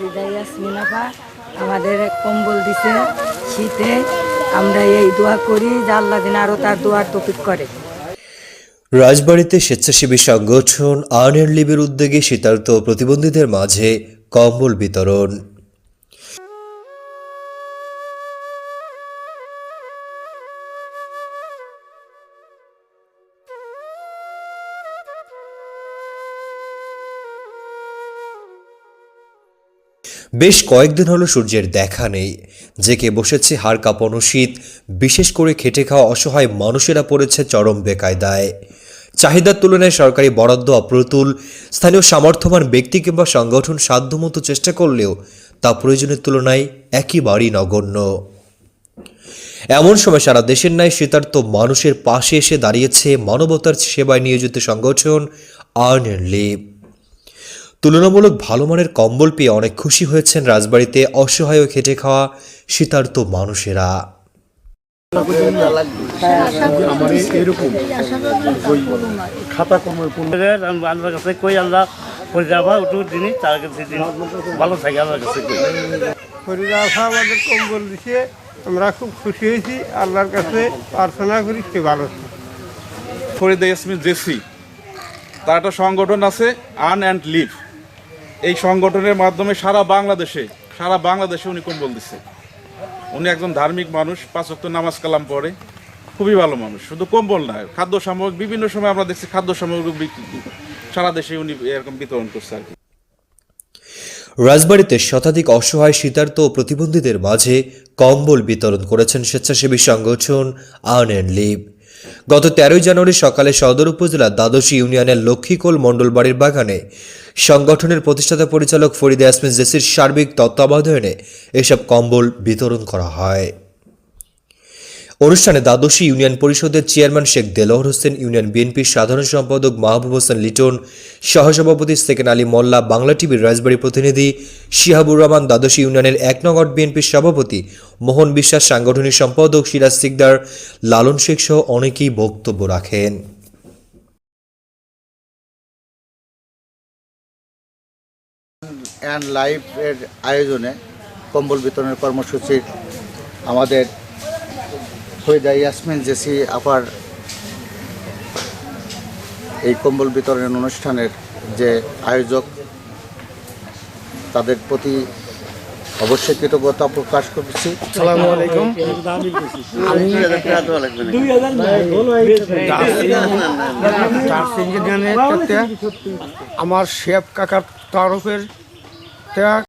ফরিদা আমাদের কম্বল দিছে শীতে। আমরা এই দোয়া করি যে আল্লাহ দিন আরও তার দোয়ার তফিক করে। রাজবাড়িতে স্বেচ্ছাসেবী সংগঠন আর্নের লিবের উদ্যোগে শীতার্ত প্রতিবন্ধীদের মাঝে কম্বল বিতরণ। বেশ কয়েকদিন হলো সূর্যের দেখা নেই। জেকে বসেছে হাড় কাঁপানো শীত, বিশেষ করে খেটে খাওয়া অসহায় মানুষেরা পড়েছে চরম বেকায়দায়। চাহিদার তুলনায় সরকারি বরাদ্দ অপ্রতুল। স্থানীয় সামর্থ্যবান ব্যক্তি কিংবা সংগঠন সাধ্যমতো চেষ্টা করলেও তা প্রয়োজনের তুলনায় একেবারেই নগণ্য। এমন সময় সারা দেশের ন্যায় শীতার্থ মানুষের পাশে এসে দাঁড়িয়েছে মানবতার সেবায় নিয়োজিত সংগঠন আর্ন লিভ। তুলনামূলক ভালো মানের কম্বল পেয়ে অনেক খুশি হয়েছেন রাজবাড়িতে অসহায় খেটে খাওয়া শীতার্ত মানুষেরা এরকম খাতা আল্লাহর কাছে কই আল্লাহ উঠু দিনই তার কাছে ভালো থাকে আল্লাহর কাছে কম্বল দিছে আমরা খুব খুশি হয়েছি আল্লাহর কাছে প্রার্থনা করি সে ভালো। ফরিদা ইয়াসমিন জেসি, তার একটা সংগঠন আছে আর্ন অ্যান্ড লিভ এই সংগঠনের মাধ্যমে সারা বাংলাদেশে সারা বাংলাদেশে উনি কম্বল দিচ্ছে উনি একজন ধার্মিক মানুষ, পাঁচ ওয়াক্ত নামাজ কালাম পড়ে, খুবই ভালো মানুষ। শুধু কম্বল না, খাদ্য সামগ্রী, বিভিন্ন সময় আমরা দেখছি খাদ্য সামগ্রী সারা দেশে উনি এরকম বিতরণ করছে আর কি। রাজবাড়িতে শতাধিক অসহায় শীতার্ত ও প্রতিবন্ধীদের মাঝে কম্বল বিতরণ করেছেন স্বেচ্ছাসেবী সংগঠন আর্ন অ্যান্ড লিভ। গত তেরোই জানুয়ারি সকালে সদর উপজেলার দ্বাদশী ইউনিয়নের লক্ষ্মীকোল মণ্ডলবাড়ির বাগানে সংগঠনের প্রতিষ্ঠাতা পরিচালক ফরিদা আসমিন জেসির সার্বিক তত্ত্বাবধানে এসব কম্বল বিতরণ করা হয়। অনুষ্ঠানে দ্বাদশী ইউনিয়ন পরিষদের চেয়ারম্যান শেখ দেলোহর হোসেন, ইউনিয়ন বিএনপির সাধারণ সম্পাদক মাহবুব হোসেন লিটন, সহসভাপতি সেকেন আলী মোল্লা, বাংলা টিভির রাজবাড়ী প্রতিনিধি শিহাবুর রহমান, দ্বাদশী ইউনিয়নের এক নগর বিএনপির সভাপতি মোহন বিশ্বাস, সাংগঠনিক সম্পাদক সিরাজ সিকদার, লালন শেখ সহ অনেকেই বক্তব্য রাখেন। অ্যান্ড লাইফ এর আয়োজনে কম্বল বিতরণের কর্মসূচির আমাদের ফরিদা ইয়াসমিন জেসি আপার এই কম্বল বিতরণের অনুষ্ঠানের যে আয়োজক তাদের প্রতি অবশ্যই কৃতজ্ঞতা প্রকাশ করছি। আসসালামু আলাইকুম। আমার শেফ কাকার তরফের